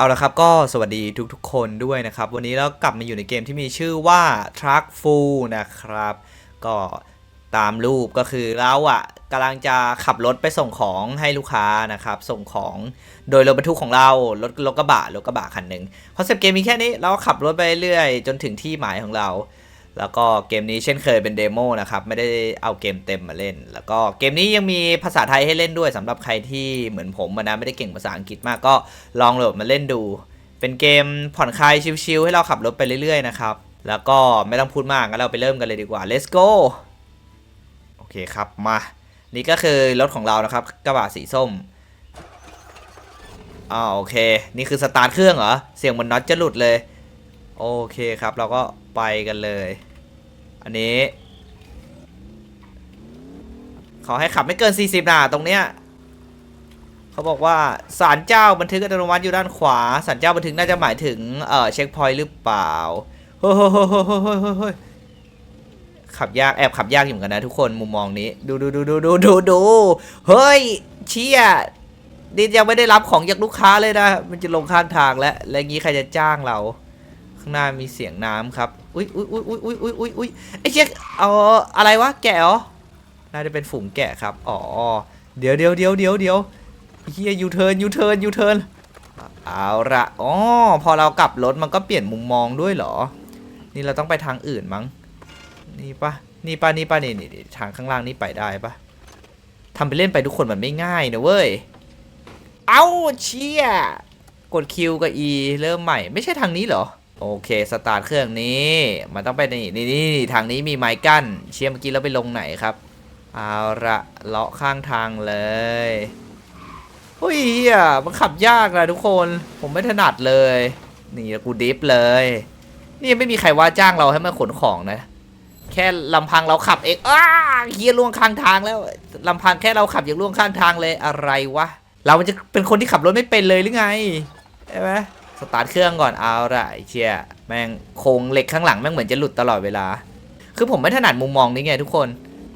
เอาละครับก็สวัสดีทุกๆคนด้วยนะครับ วันนี้เรากลับมาอยู่ในเกมที่มีชื่อว่า Truck f u l นะครับ ก็ตามรูปก็คือเราอะ่ะกำลังจะขับรถไปส่งของให้ลูกค้านะครับ ส่งของโดยรถบรรทุกของเรารถรถกระบะรถกระบะคันหนึ่งคอนเซปต์เกมมีแค่นี้เราก็ขับรถไปเรื่อยจนถึงที่หมายของเรา แล้วก็เกมนี้เช่นเคยเป็นเดโมนะครับไม่ได้เอาเกมเต็มมาเล่น แล้วก็เกมนี้ยังมีภาษาไทยให้เล่นด้วยสำหรับใครที่เหมือนผมนะไม่ได้เก่งภาษาอังกฤษมากก็ลองโหลดมาเล่นดู เป็นเกมผ่อนคลายชิลๆให้เราขับรถไปเรื่อยๆนะครับแล้วก็ไม่ต้องพูดมากงั้นเราไปเริ่มกันเลยดีกว่า let's go โอเคครับมานี่ก็คือรถของเรานะครับกระบะสีส้มอ่าโอเค นี่คือสตาร์ทเครื่องเหรอ เสียงมันน็อตจะหลุดเลย โอเคครับ เราก็ ไปกันเลย อันนี้เขาให้ขับไม่เกิน 40นะตรงเนี้ยเขาบอกว่าสารเจ้าบันทึกอัตโนมัติอยู่ด้านขวาสารเจ้าบันทึกน่าจะหมายถึงเอ่อเช็คพอยต์หรือเปล่าเฮ้ยเฮ้ยเฮ้ยเฮ้ยเฮ้ยเฮ้ยขับยากแอบขับยากอยู่เหมือนกันนะทุกคนมุมมองนี้ ดูดูดูดูดูดูดูเฮ้ยเชี่ยดินยังไม่ได้รับของจากลูกค้าเลยนะ มันจะลงข้างทางแล้ว แล้วงี้ใครจะจ้างเรา ข้างหน้ามีเสียงน้ำครับ อุ้ยอุ้ยอุ้ยอุ้ยอุ้ยอุ้ยอุ้ยอุ้ยไอ้เจ๊เอาอะไรวะแกะเหรอ น่าจะเป็นฝูงแกะครับ อ๋อ เดี๋ยวเดี๋ยวเดี๋ยวเดี๋ยวเดี๋ยวเฮียยูเทิร์นยูเทิร์นยูเทิร์นเอาละอ๋อ พอเรากลับรถมันก็เปลี่ยนมุมมองด้วยเหรอ นี่เราต้องไปทางอื่นมั้ง นี่ปะนี่ปะนี่ปะนี่นี่ทางข้างล่างนี่ไปได้ปะทำไปเล่นไปทุกคนมันไม่ง่ายนะเว้ย เอ้าเชี่ยกด Q กับ E เริ่มใหม่ ไม่ใช่ทางนี้เหรอ โอเคสตาร์ทเครื่องนี้มันต้องไปนี่นี่นี่ทางนี้มีไม้กั้น เชียเมื่อกี้เราไปลงไหนครับเอาละเลาะข้างทางเลยเฮ้ยเฮียมันขับยากนะทุกคนผมไม่ถนัดเลย นี่กูดิฟเลย นี่ไม่มีใครว่าจ้างเราให้มาขนของนะ แค่ลำพังเราขับเองอ้าเฮียล่วงข้างทางแล้วลำพังแค่เราขับอย่างล่วงข้างทางเลยอะไรวะเรามันจะเป็นคนที่ขับรถไม่เป็นเลยหรือไงใช่ไหม สตาร์ทเครื่องก่อนเอาละไอ้เชียแม่งโครงเหล็กข้างหลังแม่งเหมือนจะหลุดตลอดเวลา คือผมไม่ถนัดมุมมองนี้ไงทุกคน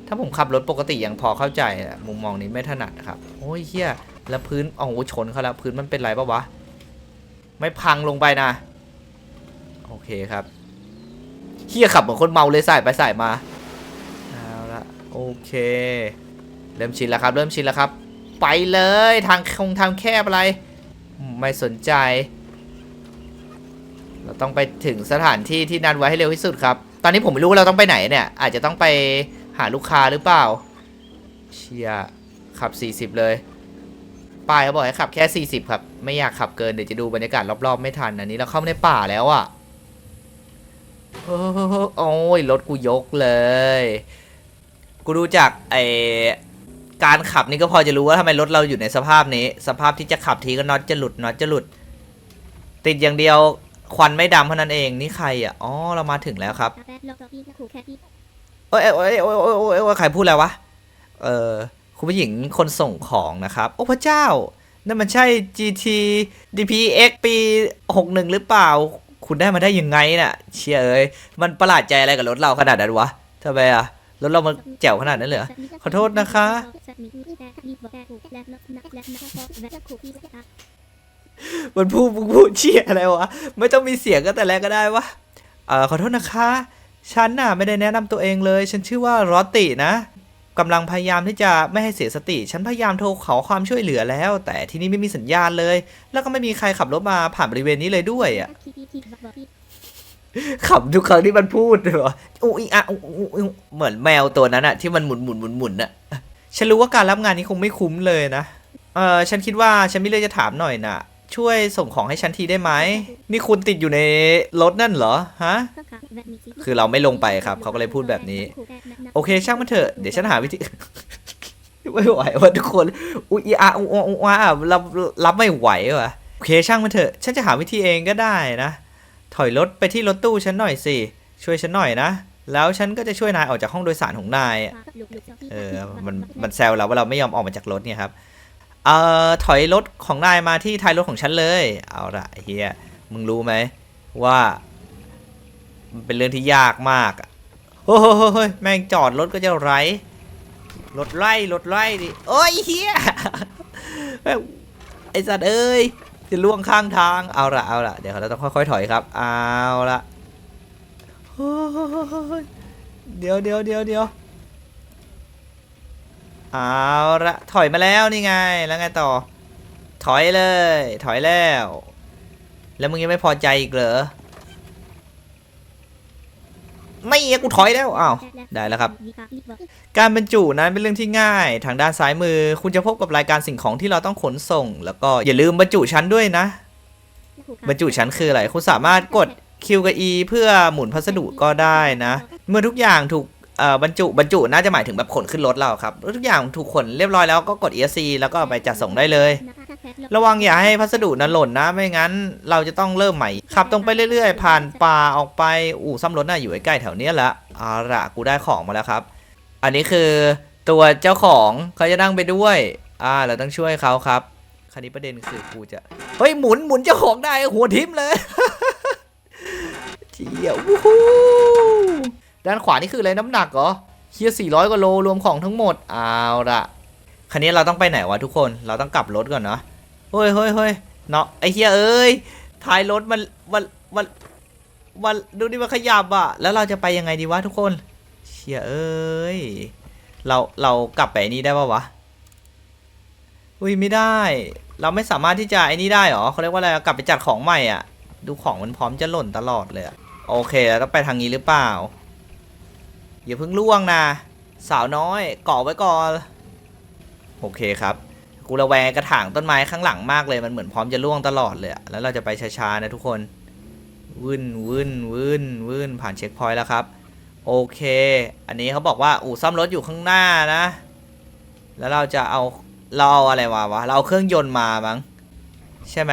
ถ้าผมขับรถปกติยังพอเข้าใจอะมุมมองนี้ไม่ถนัดครับ โอ้ยเฮียแล้วพื้นโอ๋อชนเขาแล้วพื้นมันเป็นไรปะวะ ไม่พังลงไปนะ โอเคครับเฮียขับเหมือนคนเมาเลยใสายไปใสายมาเอาละโอเค เริ่มชินแล้วครับ เริ่มชินแล้วครับ ไปเลยทางคงทางแคบอะไร ไม่สนใจ เราต้องไปถึงสถานที่ที่นัดไว้ให้เร็วที่สุดครับ ตอนนี้ผมไม่รู้ว่าเราต้องไปไหนเนี่ย อาจจะต้องไปหาลูกค้าหรือเปล่า เชียขับ 40 เลยป้ายเขาบอกให้ขับแค่ 40 ครับ ไม่อยากขับเกินเดี๋ยวจะดูบรรยากาศรอบๆไม่ทันอันนี้เราเข้ามาในป่าแล้วอะ่ะโอ้โหโอ้ยรถกูยกเลย กูดูจากไอการขับนี่ก็พอจะรู้ว่าทำไมรถเราอยู่ในสภาพนี้ สภาพที่จะขับทีก็น็อตจะหลุดน็อตจะหลุด ติดอย่างเดียว ควันไม่ดำเท่านั้นเองนี่ใครอะอ๋อเรามาถึงแล้วครับเอ้ยเอ้ยเอ้ยเอ้ยเอ้ยเออใครพูดแล้ววะเออคุณผู้หญิงคนส่งของนะครับ โอ้พระเจ้านั่นมันใช่ GT DPX ปี 61 หรือเปล่า คุณได้มาได้ยังไงน่ะ เชียเอ้ยมันประหลาดใจอะไรกับรถเราขนาดนั้นวะทำไมอะรถเรามันแจ๋วขนาดนั้นเลยเหรอขอโทษนะคะ มันพูดมึงพูดเชี่ยอะไรวะ ไม่ต้องมีเสียงก็แต่แรกก็ได้วะเออขอโทษนะคะ ฉันน่ะไม่ได้แนะนำตัวเองเลย ฉันชื่อว่ารอตตินะกำลังพยายามที่จะไม่ให้เสียสติ ฉันพยายามโทรขอความช่วยเหลือแล้ว แต่ที่นี่ไม่มีสัญญาณเลย แล้วก็ไม่มีใครขับรถมาผ่านบริเวณนี้เลยด้วยอะขับทุกครั้งที่มันพูดเลยวะอุ้ยอะอุ๊ยอุ๊ยอุ๊เหมือนแมวตัวนั้นอะที่มันหมุนหมุนหมุนหมุนอะฉันรู้ว่าการรับงานนี้คงไม่คุ้มเลยนะ เออฉันคิดว่าฉันมีเรื่องจะถามหน่อยน่ะ ช่วยส่งของให้ฉันทีได้ไหม นี่คุณติดอยู่ในรถนั่นเหรอ ฮะ คือเราไม่ลงไปครับ เขาก็เลยพูดแบบนี้ โอเค ช่างมันเถอะ เดี๋ยวฉันหาวิธี ไม่ไหวว่ะทุกคน อุ๊ยอาอุ๊ยอุ๊ยอุ๊ยอุ๊ยอะรับรับไม่ไหวว่ะโอเค ช่างมันเถอะ ฉันจะหาวิธีเองก็ได้นะ ถอยรถไปที่รถตู้ฉันหน่อยสิ ช่วยฉันหน่อยนะแล้วฉันก็จะช่วยนายออกจากห้องโดยสารของนาย เออ มัน มันแซวเราว่าเราไม่ยอมออกมาจากรถเนี่ยครับ เอ่อถอยรถของนายมาที่ท้ายรถของฉันเลย เอาละเฮียมึงรู้ไหมว่ามันเป็นเรื่องที่ยากมากโอ้โหเฮ้ยแม่งจอดรถก็จะไรรถไล่รถไล่ดิโอ้ยเฮียไอสัตว์เอ้ยจะล่วงข้างทางเอาละเอาละเดี๋ยวเราต้องค่อยๆถอยครับ เอาละเฮ้ยเดี๋ยวเดี๋ยวเดี๋ยวเดี๋ยว เอาละถอยมาแล้วนี่ไงแล้วไงต่อ ถอยเลย ถอยแล้ว แล้วมึงยังไม่พอใจอีกเหรอไม่อะกูถอยแล้วอ้าวได้แล้วครับ การบรรจุนั้นเป็นเรื่องที่ง่าย ทางด้านซ้ายมือ คุณจะพบกับรายการสิ่งของที่เราต้องขนส่ง แล้วก็อย่าลืมบรรจุชั้นด้วยนะ บรรจุชั้นคืออะไรคุณสามารถกด Q กับ E เพื่อหมุนพัสดุก็ได้นะ เมื่อทุกอย่างถูก เอ่อบรรจุบรรจุน่าจะหมายถึงแบบขนขึ้นรถเราครับ ทุกอย่างถูกขนเรียบร้อยแล้วก็กด ESC แล้วก็ไปจัดส่งได้เลย ระวังอย่าให้พัสดุนั้นหล่นนะ ไม่งั้นเราจะต้องเริ่มใหม่ ขับตรงไปเรื่อยๆ ผ่านป่าออกไปอู่ซ่อมรถน่ะอยู่ใกล้ๆแถวเนี้ยละเอาละกูได้ของมาแล้วครับ อันนี้คือตัวเจ้าของเขาจะนั่งไปด้วย อ่า เราต้องช่วยเขาครับคราวนี้ประเด็นคือกูจะเฮ้ยหมุนหมุนเจ้าของได้หัวทิมเลยเจียววู้ ด้านขวานี่คืออะไรน้ำหนักเหรอเฮีย400กว่าโลรวมของทั้งหมดเอาละคันนี้เราต้องไปไหนวะทุกคนเราต้องกลับรถก่อนเนาะเฮ้ยเฮ้ยเฮ้ยเนาะไอเฮียเอ้ยท้ายรถมันมันมันมันดูดิมันขยับอะแล้วเราจะไปยังไงดีวะทุกคนเชียเอ้ยเราเรากลับไปนี่ได้ปะวะอุ้ยไม่ได้ เราไม่สามารถที่จะไอ้นี่ได้หรอเขาเรียกว่าอะไรกลับไปจัดของใหม่อะ ดูของมันพร้อมจะหล่นตลอดเลยโอเคแล้วต้องไปทางนี้หรือเปล่า อย่าเพิ่งล่วงนะ สาวน้อยเกาะไว้ก่อน โอเคครับ กูระแวงกระถางต้นไม้ข้างหลังมากเลย มันเหมือนพร้อมจะล่วงตลอดเลยแล้วเราจะไปช้าๆนะทุกคนวื่นวื่นวื่นวื่นผ่านเช็คพอยต์แล้วครับ โอเค อันนี้เขาบอกว่าอู่ซ่อมรถอยู่ข้างหน้านะ แล้วเราจะเอาเราเอาอะไรมาวะ เราเอาเครื่องยนต์มามั้งใช่ไหม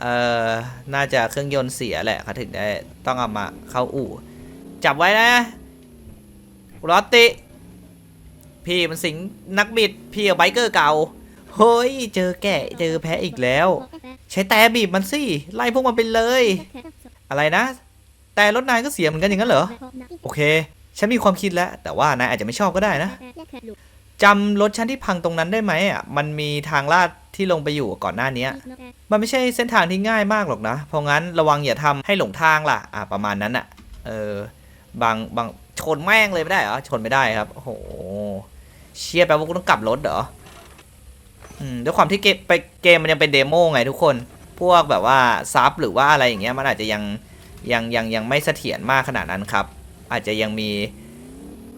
เอ่อ น่าจะเครื่องยนต์เสียแหละเขาถึงได้ต้องเอามาเข้าอู่ จับไว้นะ รอตติ พี่มันสิงนักบิด พี่กับไบเกอร์เก่า เฮ้ย เจอแกะเจอแพะอีกแล้ว ใช้แต่บีบมันสิ ไล่พวกมันไปเลย อะไรนะ แต่รถนายก็เสียเหมือนกันอย่างนั้นเหรอ โอเค ฉันมีความคิดแล้ว แต่ว่านายอาจจะไม่ชอบก็ได้นะจำรถฉันที่พังตรงนั้นได้ไหมอะ มันมีทางลาดที่ลงไปอยู่ก่อนหน้านี้ มันไม่ใช่เส้นทางที่ง่ายมากหรอกนะ เพราะงั้นระวังอย่าทำให้หลงทางล่ะ อะประมาณนั้นอะ เออบางบาง นแม่งเลยไม่ได้เหรอ ชนไม่ได้ครับ โอ้โห เชียร์แปลว่ากูต้องกลับรถเหรอ อืม ด้วยความที่เกมไปเกมมันยังเป็นเดโมไงทุกคน พวกแบบว่าซับหรือว่าอะไรอย่างเงี้ยมันอาจจะยังยังยังยังไม่เสถียรมากขนาดนั้นครับ อาจจะยังมี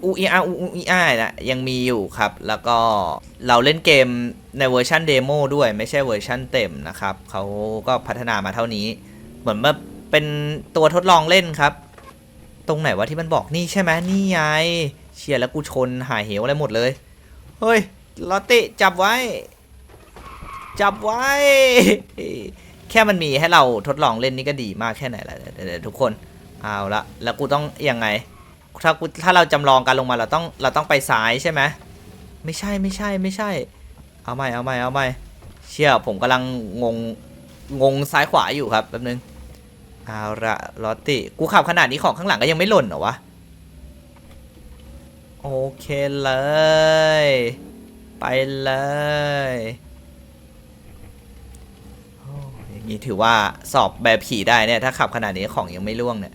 อูอีอาอูอีอานะยังมีอยู่ครับ แล้วก็เราเล่นเกมในเวอร์ชันเดโมด้วยไม่ใช่เวอร์ชันเต็มนะครับเขาก็พัฒนามาเท่านี้ เหมือนว่าเป็นตัวทดลองเล่นครับ ตรงไหนวะที่มันบอกนี่ใช่ไหมนี่ไงเชียร์แล้วกูชนหายเหวอะไรหมดเลย เฮ้ยลอตเติจับไว้ จับไว้ แค่มันมีให้เราทดลองเล่นนี่ก็ดีมากแค่ไหนละเดี๋ยวทุกคนเอาละแล้วกูต้องยังไง ถ้ากูถ้าเราจำลองการลงมาเราต้องเราต้องไปซ้ายใช่ไหมไม่ใช่ไม่ใช่ไม่ใช่ เอาใหม่เอาใหม่เอาใหม่เชี่ยผมกำลังงงงงซ้ายขวาอยู่ครับแป๊บนึง เอาละลอตติกูขับขนาดนี้ของข้างหลังก็ยังไม่หล่นเหรอวะ โอเคเลย ไปเลยอย่างนี้ถือว่าสอบแบบขี่ได้เนี่ย ถ้าขับขนาดนี้ของยังไม่ล่วงเนี่ย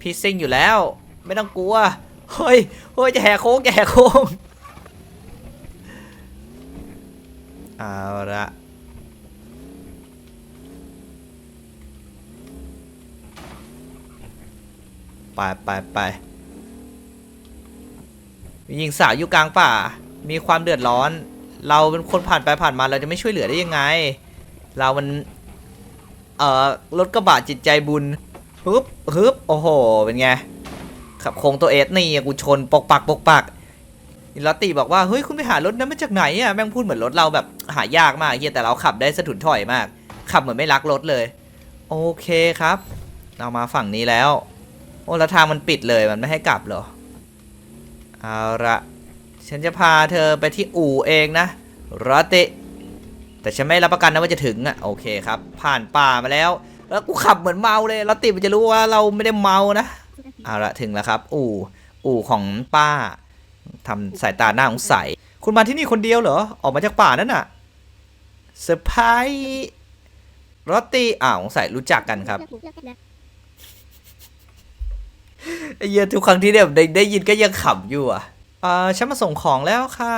พี่ซิ่งอยู่แล้ว ไม่ต้องกลัว เฮ้ย เฮ้ย จะแหกโค้งจะแหกโค้งเอาละ ไปไปไปยิงสาวอยู่กลางป่า มีความเดือดร้อน เราเป็นคนผ่านไปผ่านมาเราจะไม่ช่วยเหลือได้ยังไง เรามัน เอ่อรถกระบะจิตใจบุญฮึบฮึบโอ้โห เป็นไง ขับโค้งตัวเอสนี่กูชนปกปักปกปักลอตตี้บอกว่า เฮ้ย คุณไปหารถนั้นมาจากไหนอะแม่งพูดเหมือนรถเราแบบหายากมากเฮียแต่เราขับได้สะทุนถอยมาก ขับเหมือนไม่รักรถเลย โอเคครับ เรามาฝั่งนี้แล้ว อ้แล้วทางมันปิดเลยมันไม่ให้กลับเหรอ เอาละฉันจะพาเธอไปที่อู่เองนะรติ แต่ฉันไม่รับประกันนะว่าจะถึงอะโอเคครับ ผ่านป่ามาแล้ว แล้วกูขับเหมือนเมาเลยรติมันจะรู้ว่าเราไม่ได้เมานะ เอาละถึงแล้วครับ อู่ อู่ของป้าทำสายตาหน้าสงสัย คุณมาที่นี่คนเดียวเหรอ ออกมาจากป่านั่นน่ะเซอร์ไพรส์รตตี้อ้าวสงสัยรู้จักกันครับ ไอ้เหี้ยทุกครั้งที่แบบได้ได้ยินก็ยังขำอยู่อะเออฉันมาส่งของแล้วค่ะ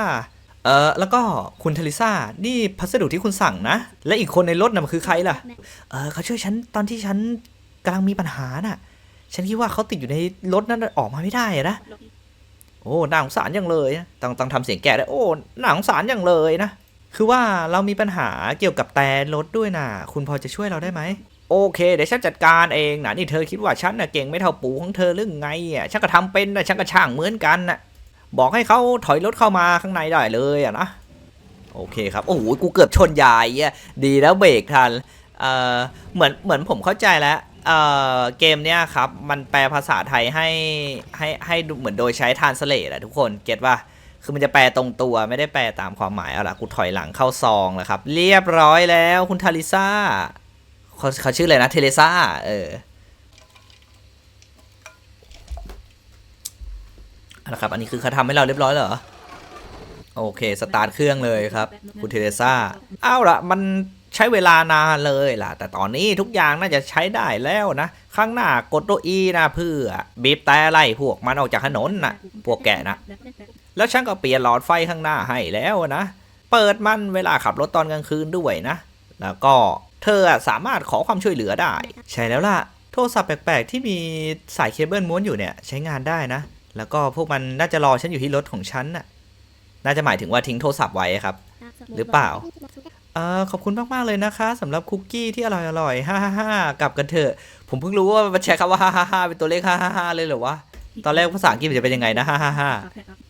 เออแล้วก็คุณเทลิซ่า นี่พัสดุที่คุณสั่งนะ และอีกคนในรถน่ะมันคือใครล่ะ เออเขาช่วยฉันตอนที่ฉันกำลังมีปัญหาน่ะ ฉันคิดว่าเขาติดอยู่ในรถนั้นออกมาไม่ได้อะนะ โอ้น่าสงสารจังเลยนะต้องต้องทำเสียงแก่ด้วยโอ้น่าสงสารจังเลยนะ คือว่าเรามีปัญหาเกี่ยวกับแต่รถด้วยนะคุณพอจะช่วยเราได้ไหม โอเค เดี๋ยวฉันจัดการเองนะนี่เธอคิดว่าฉันน่ะเก่งไม่เท่าปู่ของเธอหรือไงอะฉันก็ทำเป็นนะฉันก็ช่างเหมือนกันนะบอกให้เขาถอยรถเข้ามาข้างในได้เลยอะนะโอเคครับโอ้โหกูเกือบชนยายอะดีแล้วเบรกทันเอ่อเหมือนเหมือนผมเข้าใจแล้วเอ่อเกมเนี้ยครับมันแปลภาษาไทยให้ให้ให้ดูเหมือนโดยใช้ทานสเลตอะทุกคนเก็ตป่ะ คือมันจะแปลตรงตัวไม่ได้แปลตามความหมายเอาล่ะกูถอยหลังเข้าซองแล้วครับ เรียบร้อยแล้วคุณทาริซ่าเขาเขาชื่ออะไรนะเทเลซ่าเออเอาละครับอันนี้คือเขาทำให้เราเรียบร้อยเหรอโอเค สตาร์ทเครื่องเลยครับ คุณเทเลซ่าเอาวล่ะมันใช้เวลานานเลยล่ะ แต่ตอนนี้ทุกอย่างน่าจะใช้ได้แล้วนะ ข้างหน้ากดตัวอีนะเพื่อบีบแต่ไล่พวกมันออกจากถนนนะพวกแกนะ แล้วฉันก็เปลี่ยนหลอดไฟข้างหน้าให้แล้วนะ เปิดมันเวลาขับรถตอนกลางคืนด้วยนะ แล้วก็เธอสามารถขอความช่วยเหลือได้ ใช่แล้วล่ะ โทรศัพท์แปลกๆ ที่มีสายเคเบิลม้วนอยู่เนี่ยใช้งานได้นะ แล้วก็พวกมันน่าจะรอฉันอยู่ที่รถของฉันน่ะ น่าจะหมายถึงว่าทิ้งโทรศัพท์ไว้ครับ หรือเปล่าเออขอบคุณมากๆเลยนะคะสำหรับคุกกี้ที่อร่อยอร่อยฮ่าฮ่าฮ่ากลับกันเถอะ ผมเพิ่งรู้ว่ามันใช้คำว่าฮ่าฮ่าฮ่าเป็นตัวเลขฮ่าฮ่าฮ่าเลยเหรอวะ ตอนแรกภาษาอังกฤษมันจะเป็นยังไงนะฮ่าฮ่าฮ่า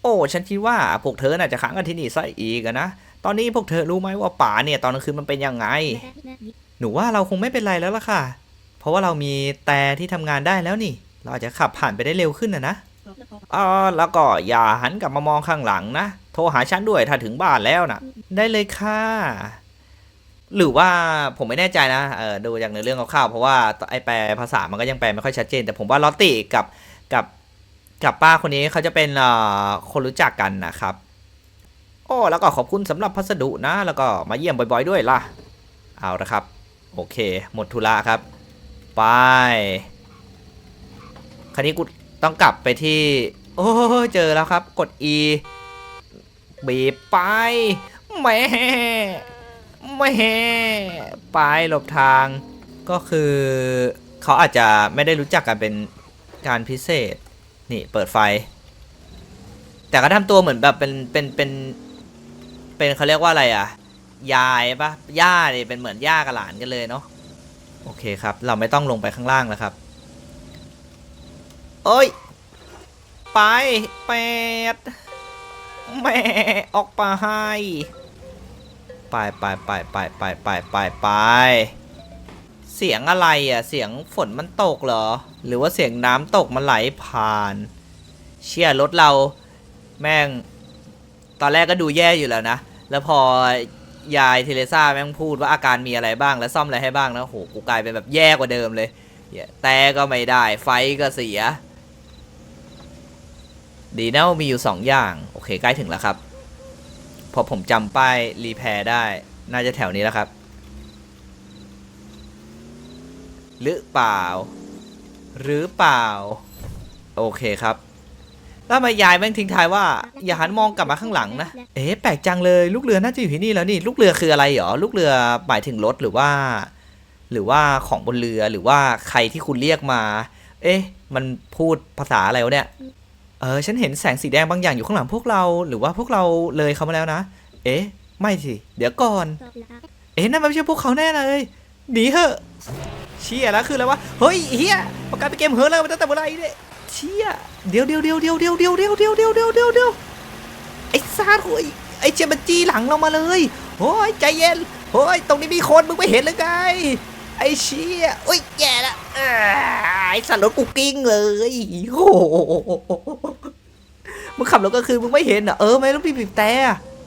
โอ้ฉันคิดว่าพวกเธอน่าจะค้างกันที่นี่ซะอีกอะนะตอนนี้พวกเธอรู้ไหมว่าป่าเนี่ยตอนกลางคืนมันเป็นยังไง หนูว่าเราคงไม่เป็นไรแล้วล่ะค่ะ เพราะว่าเรามีแต่ที่ทำงานได้แล้วนี่ เราอาจจะขับผ่านไปได้เร็วขึ้นนะนะอ๋อแล้วก็อย่าหันกลับมามองข้างหลังนะโทรหาฉันด้วยถ้าถึงบ้านแล้วนะได้เลยค่ะหรือว่าผมไม่แน่ใจนะเออดูจากในอเรื่องคร่าวๆเพราะว่าไอแปลภาษามันก็ยังแปลไม่ค่อยชัดเจน แต่ผมว่าลอตติกับกับ กับป้าคนนี้เขาจะเป็นคนรู้จักกันนะครับโอ้แล้วก็ขอบคุณสำหรับพัสดุนะ แล้วก็มาเยี่ยมบ่อยๆด้วยล่ะ เอาละครับ โอเค หมดธุระครับ ไป คราวนี้กูต้องกลับไปที่ โอ้เจอแล้วครับ กด E บีบไปแม่แม่ไปหลบทางก็คือ เขาอาจจะไม่ได้รู้จักกันเป็นการพิเศษ นี่เปิดไฟ แต่ก็ทำตัวเหมือนแบบเป็นเป็นเป็นเป็นเขาเรียกว่าอะไรอะ ยายปะย่าเนี่ยเป็นเหมือนย่ากับหลานกันเลยเนาะโอเคครับ เราไม่ต้องลงไปข้างล่างแล้วครับเอ้ย ไปเป็ดแม่ออกไปไปไปไปไปไปไปไปไป เสียงอะไรอะ เสียงฝนมันตกเหรอ หรือว่าเสียงน้ำตกมันไหลผ่าน เชี่ยรถเราแม่ง ตอนแรกก็ดูแย่อยู่แล้วนะ แล้วพอยายเทเลซ่าแม่งพูดว่าอาการมีอะไรบ้างและซ่อมอะไรให้บ้างนะโหกูกลายเป็นแบบแย่กว่าเดิมเลยแต่ก็ไม่ได้ ไฟก็เสีย ดีนะว่ามีอยู่สองอย่าง โอเค ใกล้ถึงแล้วครับ พอผมจำป้ายรีแพร์ได้ น่าจะแถวนี้แล้วครับ หรือเปล่า หรือเปล่า โอเคครับแล้วทำไมยายแม่งทิ้งท้ายว่า อย่าหันมองกลับมาข้างหลังนะ เอ๊ะแปลกจังเลยลูกเรือน่าจะอยู่ที่นี่แล้วนี่ ลูกเรือคืออะไรหรอ ลูกเรือหมายถึงรถหรือว่า หรือว่าของบนเรือหรือว่าใครที่คุณเรียกมา เอ๊ะ มันพูดภาษาอะไรวะเนี่ย เออ ฉันเห็นแสงสีแดงบางอย่างอยู่ข้างหลังพวกเรา หรือว่าพวกเราเลยเขามาแล้วนะ เอ๊ะ ไม่สิ เดี๋ยวก่อน เอ๊ะนั่นมันไม่ใช่พวกเขาแน่เลยหนีเถอะ เชี่ยแล้วคืออะไรวะเฮ้ยเฮียประกาศไปนเกมเฮ้อเลยมันตั้งแต่เมื่อไรเนี่ยเชี่ยเดี๋ยวเดี๋ยวเดี๋ยวเดี๋ยวเดี๋ยวเดี๋ยวเดี๋ยวเดี๋ยวเดี๋ยวเดี๋ยวเดี๋ยวเดี๋ยวไอ้ซาดโอ้ยไอ้เจยมันจี้หลังเรามาเลยโอ้ยใจเย็นโอ้ยตรงนี้มีคนมึงไม่เห็นเลยไงไอ้เชี่ยโอ้ยแย่ละไอ้สัตว์รถกูกิ้งเลยโอ้โหมึงขับรถก็คือมึงไม่เห็นเหรอะเออไม่ต้องบีบแต่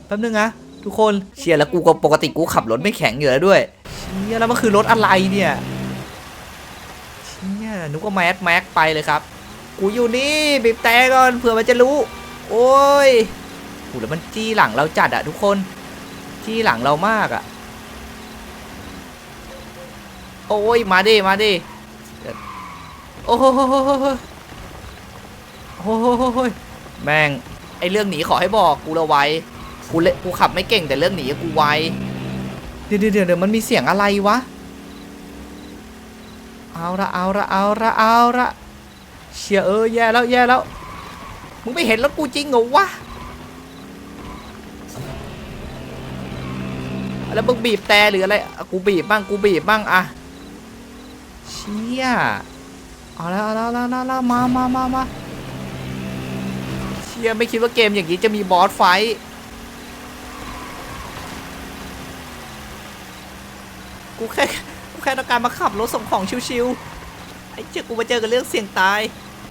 แป๊บนึงนะทุกคนเชี่ยแล้วกูก็ปกติกูขับรถไม่แข็งอยู่แล้วด้วยเชี่ยแล้วมันคือรถอะไรเนี่ย นึกว่าแมสแม็กไปเลยครับ กูอยู่นี่บีบแต่ก่อนเผื่อมันจะรู้ โอ้ยโหแล้วมันจี้หลังเราจัดอะทุกคน จี้หลังเรามากอะโอ้ยมาดิมาดิโอ้โหโอ้โหแม่งไอเรื่องหนีขอให้บอกกูละไวกูเลกูขับไม่เก่งแต่เรื่องหนีกูไวเดี๋ยวเดี๋ยวเดี๋ยวมันมีเสียงอะไรวะ เอาละเอาละเอาละเอาละเชียเออแย่แล้วแย่แล้วมึงไม่เห็นรถกูจริงเหรอวะแล้วมึงบีบแต่หรืออะไรกูบีบบ้างกูบีบบ้างอะเชี่ยเอาแล้วเอาแล้วเอาแล้วเอาแล้วมามามามาเชี่ยไม่คิดว่าเกมอย่างนี้จะมีบอสไฟกูแค่ แค่ต้องการมาขับรถส่งของชิวๆ ไอ้เจ้ากูมาเจอกับเรื่องเสี่ยงตาย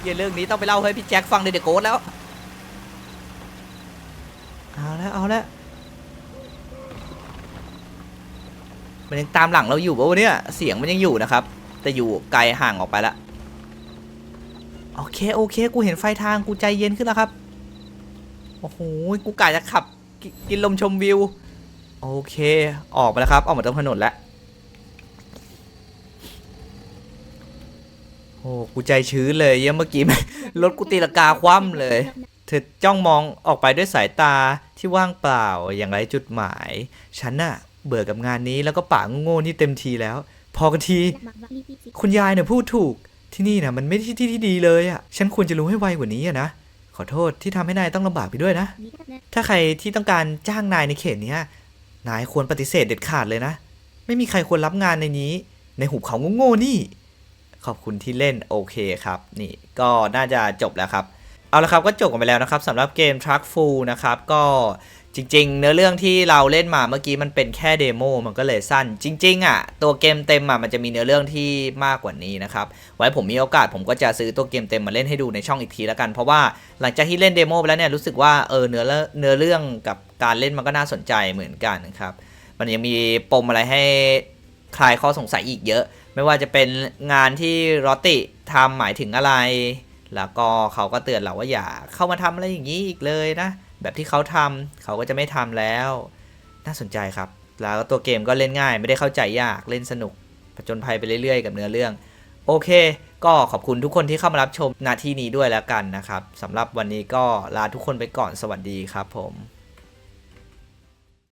อย่าเรื่องนี้ต้องไปเล่าให้พี่แจ็คฟังในเดอะโกสแล้ว เอาแล้วเอาแล้วมันยังตามหลังเราอยู่ปะวะเนี่ย เสียงมันยังอยู่นะครับ แต่อยู่ไกลห่างออกไปละโอเคโอเค กูเห็นไฟทางกูใจเย็นขึ้นแล้วครับ โอ้โหกูกะจะขับกกินลมชมวิว โอเค ออกมาแล้วครับ ออกมาตรงถนนแล้ว อ้กูใจชื้นเลยเยังเมื่อกี้รถกูตีลกาคว่ำเลย เธอจ้องมองออกไปด้วยสายตาที่ว่างเปล่าอย่างไรจุดหมาย ฉันน่ะ เบื่อกับงานนี้แล้วก็ป่าโง่ๆนี่เต็มทีแล้ว พอกันที คุณยายเนี่ยพูดถูกที่นี่นะมันไม่ใช่ที่ที่ดีเลยอะ ฉันควรจะรู้ให้ไวกว่านี้อะนะ ขอโทษที่ทำให้นายต้องลำบากไปด้วยนะ ถ้าใครที่ต้องการจ้างนายในเขตนี้นายควรปฏิเสธเด็ดขาดเลยนะ ไม่มีใครควรรับงานในนี้ ในหุบเขาโง่ๆนี่ ขอบคุณที่เล่นโอเคครับ นี่ก็น่าจะจบแล้วครับ เอาละครับก็จบกันไปแล้วนะครับสำหรับเกม Truck Full นะครับก็จริง ๆ เนื้อเรื่องที่เราเล่นมาเมื่อกี้มันเป็นแค่เดโมมันก็เลยสั้น จริง ๆอะตัวเกมเต็มอะมันจะมีเนื้อเรื่องที่มากกว่านี้นะครับไว้ผมมีโอกาสผมก็จะซื้อตัวเกมเต็มมาเล่นให้ดูในช่องอีกทีแล้วกัน เพราะว่าหลังจากที่เล่นเดโมไปแล้วเนี่ยรู้สึกว่าเออเนื้อเรื่องเนื้อเรื่องกับการเล่นมันก็น่าสนใจเหมือนกันนะครับมันยังมีปมอะไรให้คลายข้อสงสัยอีกเยอะ ไม่ว่าจะเป็นงานที่รอติทำหมายถึงอะไร แล้วก็เขาก็เตือนเราว่าอย่าเข้ามาทำอะไรอย่างนี้อีกเลยนะ แบบที่เขาทำเขาก็จะไม่ทำแล้ว น่าสนใจครับ แล้วตัวเกมก็เล่นง่าย ไม่ได้เข้าใจยากเล่นสนุกผจญภัยไปเรื่อยๆ กับเนื้อเรื่อง โอเค ก็ขอบคุณทุกคนที่เข้ามารับชมนาทีนี้ด้วยแล้วกันนะครับสำหรับวันนี้ก็ลาทุกคนไปก่อนสวัสดีครับผม